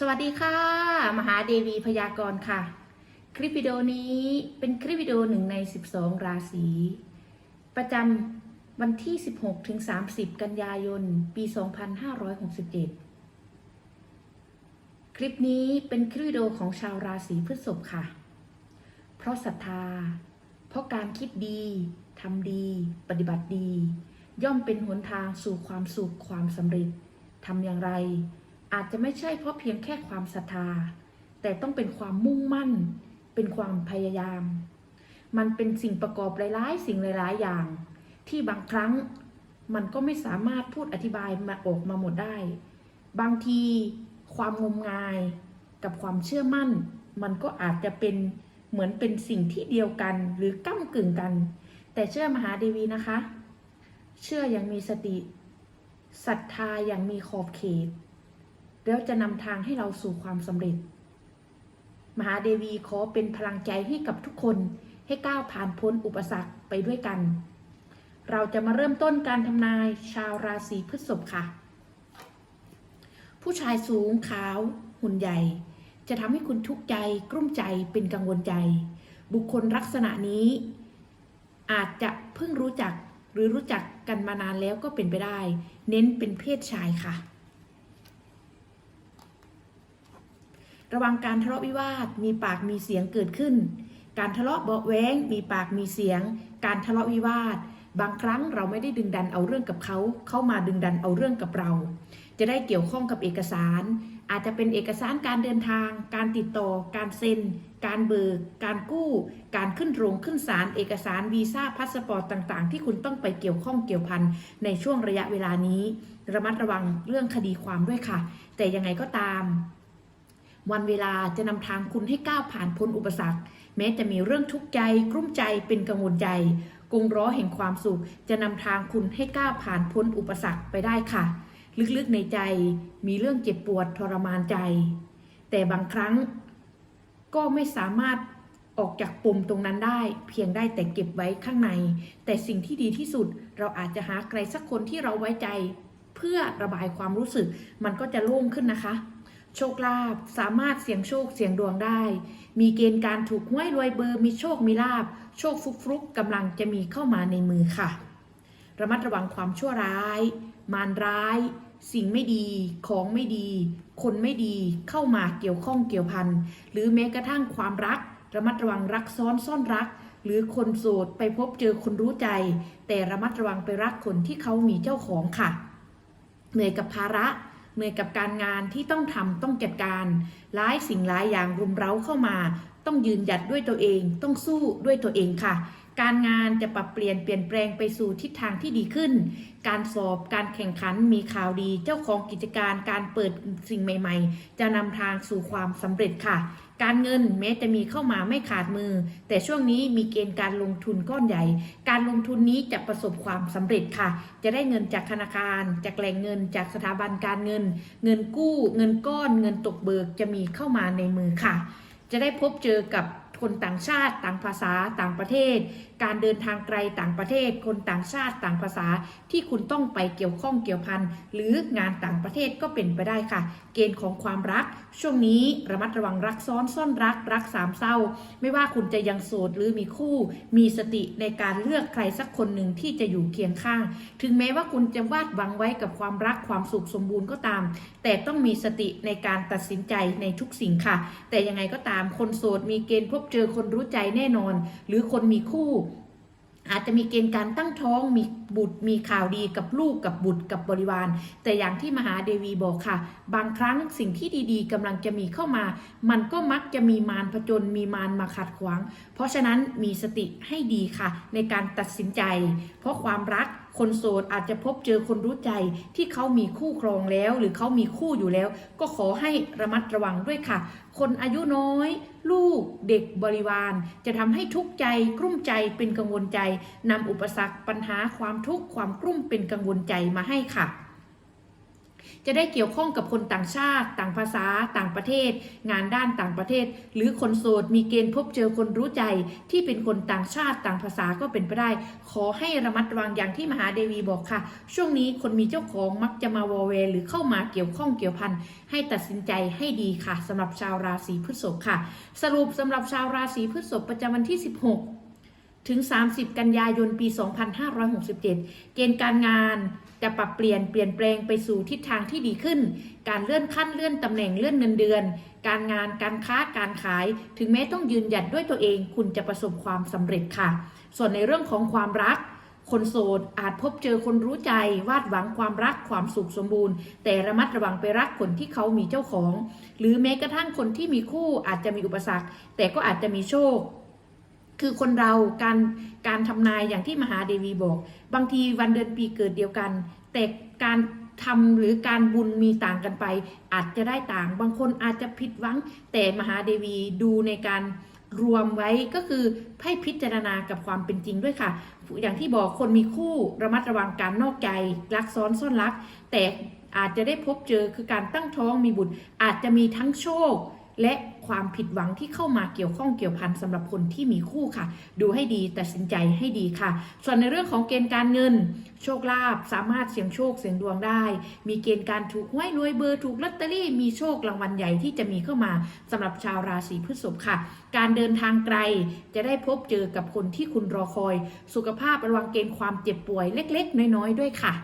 สวัสดีค่ะ มหาเดวีพยากรณ์ค่ะ คลิปวิดีโอนี้เป็นคลิปวิดีโอหนึ่งใน 12 ราศี ประจำวันที่ 16ถึง30 กันยายน ปี 2567 คลิปนี้เป็นคลิปวิดีโอของชาวราศีพฤษภค่ะ เพราะศรัทธา เพราะการคิดดีทำดี ปฏิบัติดี ย่อมเป็นหนทางสู่ความสุขความสำเร็จทำอย่างไร อาจจะไม่ใช่เพราะเพียงแค่ความศรัทธา แต่ต้องเป็นความมุ่งมั่น เป็นความพยายาม มันเป็นสิ่งประกอบหลายๆ สิ่งหลายๆ อย่าง ที่บางครั้งมันก็ไม่สามารถพูดอธิบายมาออกมาหมดได้ บางทีความงมงายกับความเชื่อมั่น มันก็อาจจะเป็นเหมือนเป็นสิ่งที่เดียวกันหรือก้ากึ่งกัน แต่เชื่อมหาเดวีนะคะ เชื่ออย่างมีสติศรัทธาอย่างมีขอบเขต แล้วจะนำทางให้เราสู่ความสำเร็จ มหาเดวีขอเป็นพลังใจให้กับทุกคนให้ก้าวผ่านพ้นอุปสรรคไปด้วยกัน เราจะมาเริ่มต้นการทำนายชาวราศีพฤษภค่ะ ผู้ชายสูงขาว หุ่นใหญ่ จะทำให้คุณทุกข์ใจ กลุ้มใจเป็นกังวลใจ บุคคลลักษณะนี้ อาจจะเพิ่งรู้จักหรือรู้จักกันมานานแล้วก็เป็นไปได้ เน้นเป็นเพศชายค่ะ ระวังการทะเลาะวิวาท มีปากมีเสียงเกิดขึ้น การทะเลาะเบาแวงมีปากมีเสียง การทะเลาะวิวาท บางครั้งเราไม่ได้ดึงดันเอาเรื่องกับเขา เข้ามาดึงดันเอาเรื่องกับเรา จะได้เกี่ยวข้องกับเอกสาร อาจจะเป็นเอกสารการเดินทาง การติดต่อ การเซ็น การเบิก การกู้ การขึ้นโรงขึ้นศาล เอกสารวีซ่าพาสปอร์ตต่าง ๆ ที่คุณต้องไปเกี่ยวข้องเกี่ยวพันในช่วงระยะเวลานี้ ระมัดระวังเรื่องคดีความด้วยค่ะ แต่ยังไงก็ตาม วันเวลาจะนำทางคุณให้ก้าวผ่านพ้นอุปสรรค แม้จะมีเรื่องทุกข์ใจ กลุ้มใจเป็นกังวลใจกงร้อแห่งความสุข จะนำทางคุณให้ก้าวผ่านพ้นอุปสรรคไปได้ค่ะ ลึกๆในใจมีเรื่องเจ็บปวดทรมานใจ แต่บางครั้ง ก็ไม่สามารถออกจากปมตรงนั้นได้ เพียงได้แต่เก็บไว้ข้างใน แต่สิ่งที่ดีที่สุดเราอาจจะหาใครสักคนที่เราไว้ใจ เพื่อระบายความรู้สึก มันก็จะโล่งขึ้นนะคะ โชคลาภสามารถเสี่ยงโชคเสี่ยงดวงได้ มีเกณฑ์การถูกห้วยรวยเบอร์มีโชคมีลาบโชคฟุกฟุกกำลังจะมีเข้ามาในมือค่ะ ระมัดระวังความชั่วร้าย มารร้าย สิ่งไม่ดี ของไม่ดี คนไม่ดีเข้ามาเกี่ยวข้องเกี่ยวพันหรือแม้กระทั่งความรัก ระมัดระวังรักซ้อนซ่อนรัก หรือคนโสดไปพบเจอคนรู้ใจ แต่ระมัดระวังไปรักคนที่เขามีเจ้าของค่ะ เหนื่อยกับภาระ เหนื่อยกับการงานที่ต้องทำต้องจัดการหลายสิ่งหลายอย่างรุมเร้าเข้ามา ต้องยืนหยัดด้วยตัวเอง ต้องสู้ด้วยตัวเองค่ะ การงานจะปรับเปลี่ยนเปลี่ยนแปลงไปสู่ทิศทางที่ดีขึ้น การสอบการแข่งขันมีข่าวดี เจ้าของกิจการการเปิดสิ่งใหม่ ๆ จะนำทางสู่ความสำเร็จค่ะ การเงินแม้จะมีเข้ามาไม่ขาดมือ แต่ช่วงนี้มีเกณฑ์การลงทุนก้อนใหญ่ การลงทุนนี้จะประสบความสำเร็จค่ะ จะได้เงินจากธนาคาร จากแหล่งเงิน จากสถาบันการเงิน เงินกู้ เงินก้อน เงินตกเบิกจะมีเข้ามาในมือค่ะ จะได้พบเจอกับคนต่างชาติต่างภาษาต่างประเทศ การเดินทางไกลต่างประเทศ คนต่างชาติต่างภาษา ที่คุณต้องไปเกี่ยวข้องเกี่ยวพันหรืองานต่างประเทศก็เป็นไปได้ค่ะ เกณฑ์ของความรัก ช่วงนี้ระมัดระวังรักซ้อนซ่อนรัก รักสามเศร้า ไม่ว่าคุณจะยังโสดหรือมีคู่ มีสติในการเลือกใครสักคนหนึ่งที่จะอยู่เคียงข้าง ถึงแม้ว่าคุณจะวาดหวังไว้กับความรักความสุขสมบูรณ์ก็ตาม แต่ต้องมีสติในการตัดสินใจในทุกสิ่งค่ะ แต่ยังไงก็ตามคนโสดมีเกณฑ์พบเจอคนรู้ใจแน่นอน หรือคนมีคู่ อาจจะมีเกณฑ์การตั้งท้องมีบุตรมีข่าวดีกับลูกกับบุตรกับบริวาร แต่อย่างที่มหาเดวีบอกค่ะ บางครั้งสิ่งที่ดีๆกำลังจะมีเข้ามา มันก็มักจะมีมารผจญมีมารมาขัดขวาง เพราะฉะนั้นมีสติให้ดีค่ะ ในการตัดสินใจ เพราะความรัก คนโสดอาจจะพบเจอคนรู้ใจที่เขามีคู่ครองแล้ว หรือเขามีคู่อยู่แล้ว ก็ขอให้ระมัดระวังด้วยค่ะ คนอายุน้อย ลูกเด็กบริวาร จะทำให้ทุกข์ใจกลุ้มใจเป็นกังวลใจนำอุปสรรคปัญหาความทุกข์ความกลุ้มเป็นกังวลใจมาให้ค่ะ จะได้เกี่ยวข้องกับคนต่างชาติ ต่างภาษา ต่างประเทศ งานด้านต่างประเทศ หรือคนโสดมีเกณฑ์พบเจอคนรู้ใจ ที่เป็นคนต่างชาติต่างภาษาก็เป็นไปได้ ขอให้ระมัดระวังอย่างที่มหาเดวีบอกค่ะ ช่วงนี้คนมีเจ้าของมักจะมาวอเวหรือเข้ามาเกี่ยวข้องเกี่ยวพันให้ตัดสินใจให้ดีค่ะสำหรับชาวราศีพฤษภค่ะ สรุปสำหรับชาวราศีพฤษภประจำวันที่ 16 ถึง 30 กันยายนปี 2567 เกณฑ์การงาน จะปรับเปลี่ยนเปลี่ยนแปลงไปสู่ทิศทางที่ดีขึ้น การเลื่อนขั้นเลื่อนตำแหน่งเลื่อนเงินเดือน การงานการค้าการขาย ถึงแม้ต้องยืนหยัดด้วยตัวเอง คุณจะประสบความสำเร็จค่ะ ส่วนในเรื่องของความรักคนโสดอาจพบเจอคนรู้ใจวาดหวังความรักความสุขสมบูรณ์ แต่ระมัดระวังไปรักคนที่เขามีเจ้าของ หรือแม้กระทั่งคนที่มีคู่อาจจะมีอุปสรรค แต่ก็อาจจะมีโชค คือคนเราการการทำนายอย่างที่มหาเดวีบอก บางทีวันเดือนปีเกิดเดียวกัน แต่การทำหรือการบุญมีต่างกันไป อาจจะได้ต่าง บางคนอาจจะผิดหวัง แต่มหาเดวีดูในการรวมไว้ก็คือให้พิจารณากับความเป็นจริงด้วยค่ะ อย่างที่บอกคนมีคู่ระมัดระวังการนอกใจรักซ้อนซ่อนรัก แต่อาจจะได้พบเจอคือการตั้งท้องมีบุตรอาจจะมีทั้งโชคและ ความผิดหวังที่เข้ามาเกี่ยวข้องเกี่ยวพันสำหรับคนที่มีคู่ค่ะ ดูให้ดีตัดสินใจให้ดีค่ะ ส่วนในเรื่องของเกณฑ์การเงิน โชคลาภสามารถเสี่ยงโชคเสี่ยงดวงได้ มีเกณฑ์การถูกหวยรวยเบอร์ถูกลอตเตอรี่มีโชครางวัลใหญ่ที่จะมีเข้ามาสำหรับชาวราศีพฤษภค่ะ การเดินทางไกลจะได้พบเจอกับคนที่คุณรอคอย สุขภาพระวังเกณฑ์ความเจ็บป่วยเล็ก ๆ น้อยๆด้วยค่ะ